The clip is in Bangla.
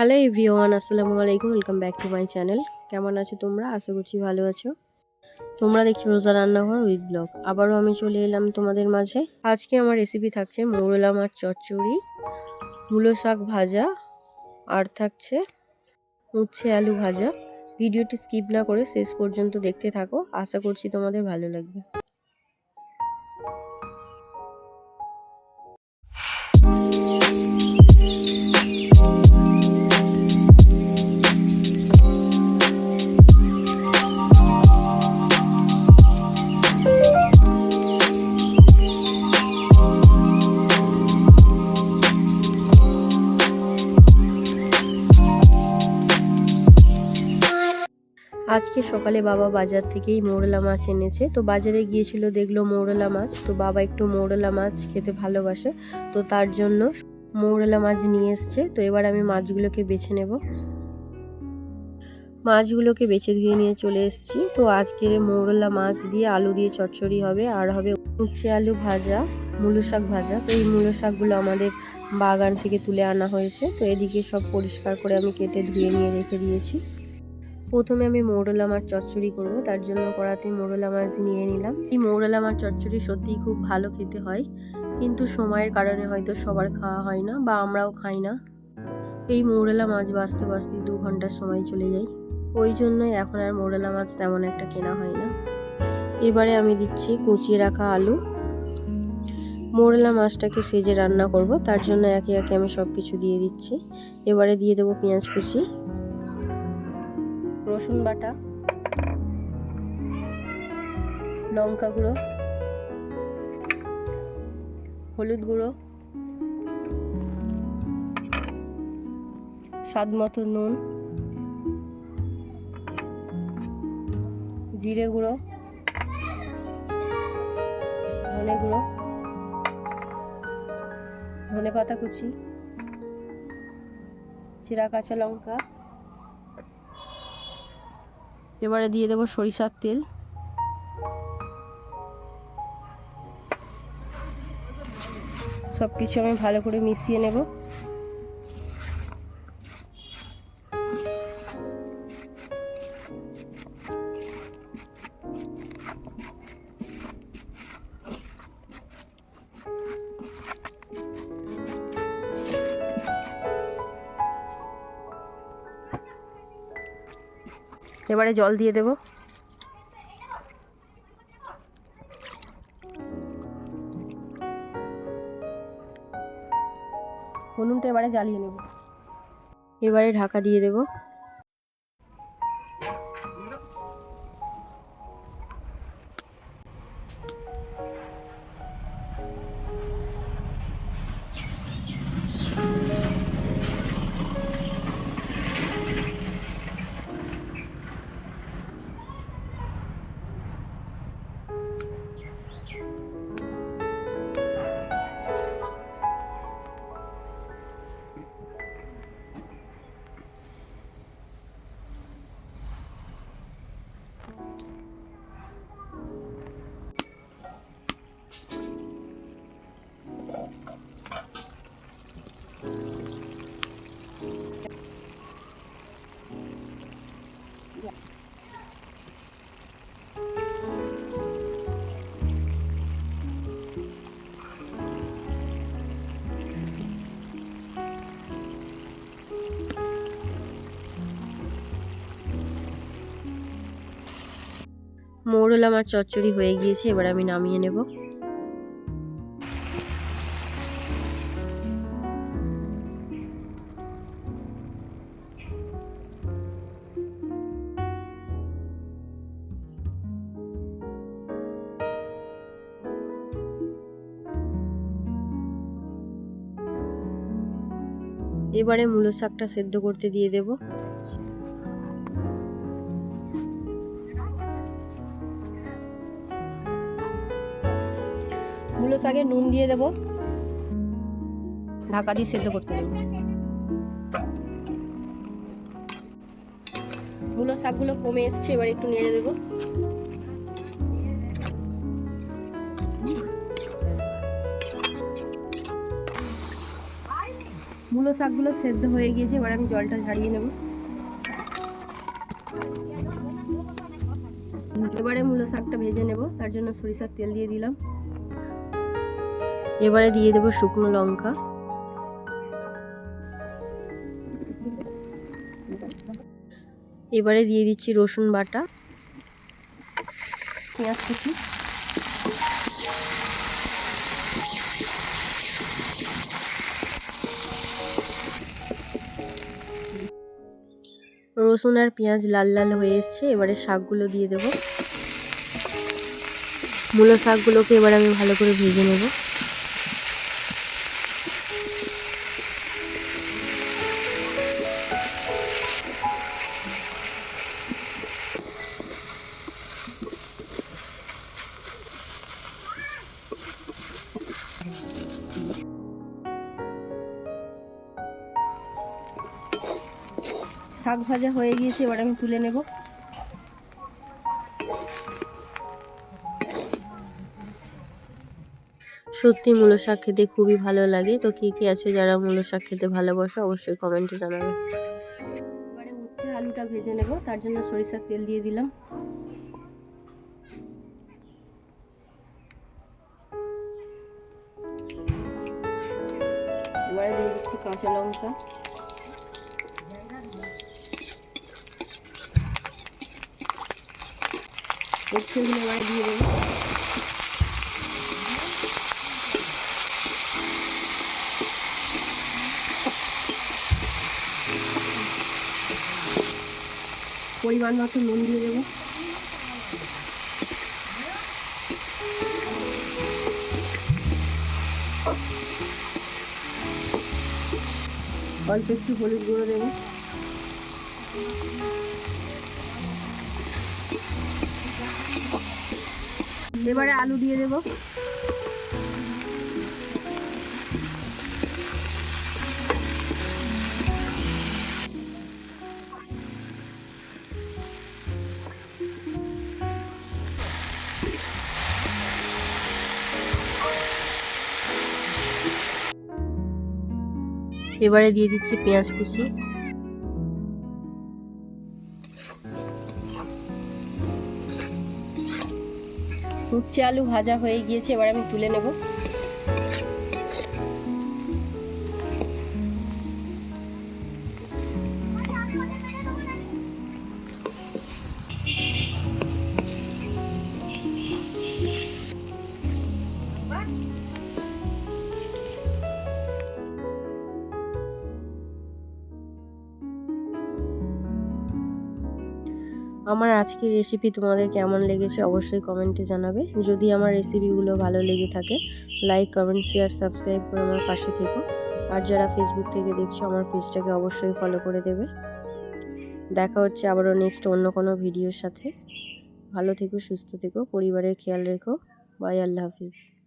হ্যালো এভরিওয়ান আসসালামু আলাইকুম welcome back to my channel কেমন আছো তোমরা? আশা করছি ভালো আছো। তোমরা দেখছ রোজা রান্নাঘর উইথ ব্লগ আবারও আমি চলে এলাম তোমাদের মাঝে। আজকে আমার রেসিপি থাকছে মৌরলা মাছ চচ্চড়ি, মূলো শাক ভাজা, আর থাকছে উচ্ছে আলু ভাজা। ভিডিওটি স্কিপ না করে শেষ পর্যন্ত দেখতে থাকো। আশা করছি তোমাদের ভালো লাগবে। আজকে সকালে বাবা বাজার থেকেই মৌরলা মাছ এনেছে। তো বাজারে গিয়েছিল, দেখল মৌরলা মাছ। তো বাবা একটু মৌরলা মাছ খেতে ভালোবাসে। তো তার জন্য মৌরলা মাছ নিয়ে এসছে। তো এবার আমি মাছগুলোকে বেছে নেব। মাছগুলোকে বেছে ধুয়ে নিয়ে চলে এসেছি। তো আজকের মৌরলা মাছ দিয়ে আলু দিয়ে চচ্চড়ি হবে। আর হবে উচ্ছে আলু ভাজা, মূলো শাক ভাজা। তো এই মূলো শাকগুলো আমাদের বাগান থেকে তুলে আনা হয়েছে। তো এদিকে সব পরিষ্কার করে আমি কেটে ধুয়ে নিয়ে রেখে দিয়েছি। প্রথমে আমি মৌরলা মাছ চচ্চড়ি করব, তার জন্য কড়াতে মৌরলা মাছ নিয়ে নিলাম। এই মৌরলা মাছ চচ্চড়ি সত্যিই খুব ভালো খেতে হয়, কিন্তু সময়ের কারণে হয়তো সবার খাওয়া হয় না বা আমরাও খাই না। এই মৌরলা মাছ বাঁচতে বাঁচতে দু ঘণ্টার সময় চলে যায়, ওই জন্যই এখন আর মৌরলা মাছ তেমন একটা কেনা হয় না। এবারে আমি দিচ্ছি কুচিয়ে রাখা আলু। মোরলা মাছটাকে সেজে রান্না করব, তার জন্য একে একে আমি সব কিছু দিয়ে দিচ্ছি। এবারে দিয়ে দেবো পেঁয়াজ কুচি। রসুন বাটা, লঙ্কা গুঁড়ো, হলুদ গুঁড়ো, স্বাদ মতো নুন, জিরে গুঁড়ো, ধনে গুঁড়ো, ধনে পাতা কুচি, চিরা কাঁচা লঙ্কা এবারে দিয়ে দেবো সরিষার তেল। সব কিছু আমি ভালো করে মিশিয়ে নেব। এবারে জল দিয়ে দেব। উনুনটা এবারে জ্বালিয়ে নেব। এবারে ঢাকা দিয়ে দেব। মৌরলা আমার চচ্চড়ি হয়ে গিয়েছে, এবার আমি নামিয়ে নেব। এবারে মূলো শাকটা সেদ্ধ করতে দিয়ে দেবো। মূলো শাকে নুন দিয়ে দেবো। ঢাকা দিয়ে সেদ্ধ করতে দেবো। মূলো শাকগুলো কমে এসছে, এবার একটু নেড়ে দেবো। মূলো শাকগুলো সেদ্ধ হয়ে গিয়েছে, এবার আমি জলটা ঝাড়িয়ে নেব। এবারে মূলো শাকটা ভেজে নেব, তার জন্য সরিষার তেল দিয়ে দিলাম। এবারে দিয়ে দেবো শুকনো লঙ্কা। এবারে দিয়ে দিচ্ছি রসুন বাটা। পেঁয়াজ কুচি। রসুন আর পেঁয়াজ লাল লাল হয়ে এসছে, এবারে শাকগুলো দিয়ে দেব। মূলো শাকগুলোকে এবার আমি ভালো করে ভেজে নেব। শাক ভাজা হয়ে গিয়েছে এবার আমি তুলে নেব। সত্যি মূলো শাক খেতে খুবই ভালো লাগে। তো কে কে আছে যারা মূলো শাক খেতে ভালোবাসে অবশ্যই কমেন্টে জানাবে। এবারে উচ্ছে আলুটা ভেজে নেব তার জন্য সরিষার তেল দিয়ে দিলাম। এবারে দিয়ে দিচ্ছি কাঁচা লঙ্কা। উচ্ছেগুলো এবারে দিয়ে দেবো পরিমাণ মতো নুন দিয়ে দেবো অল্প একটু হলুদ গুঁড়ো দেবো। এবারে আলু দিয়ে দেবো। এবারে দিয়ে দিচ্ছি পেঁয়াজ কুচি। উচ্ছে আলু ভাজা হয়ে গিয়েছে এবার আমি তুলে নেব। আমার আজকের রেসিপি তোমাদের কেমন লেগেছে অবশ্যই কমেন্টে জানাবে। যদি আমার রেসিপিগুলো ভালো লেগে থাকে লাইক কমেন্ট শেয়ার সাবস্ক্রাইব করে আমার পাশে থেকো। আর যারা ফেসবুক থেকে দেখছ, আমার পেজটাকে অবশ্যই ফলো করে দেবে। দেখা হচ্ছে আবারও নেক্সট অন্য কোনো ভিডিওর সাথে। ভালো থেকো, সুস্থ থেকো, পরিবারের খেয়াল রেখো। বাই আল্লাহ হাফিজ।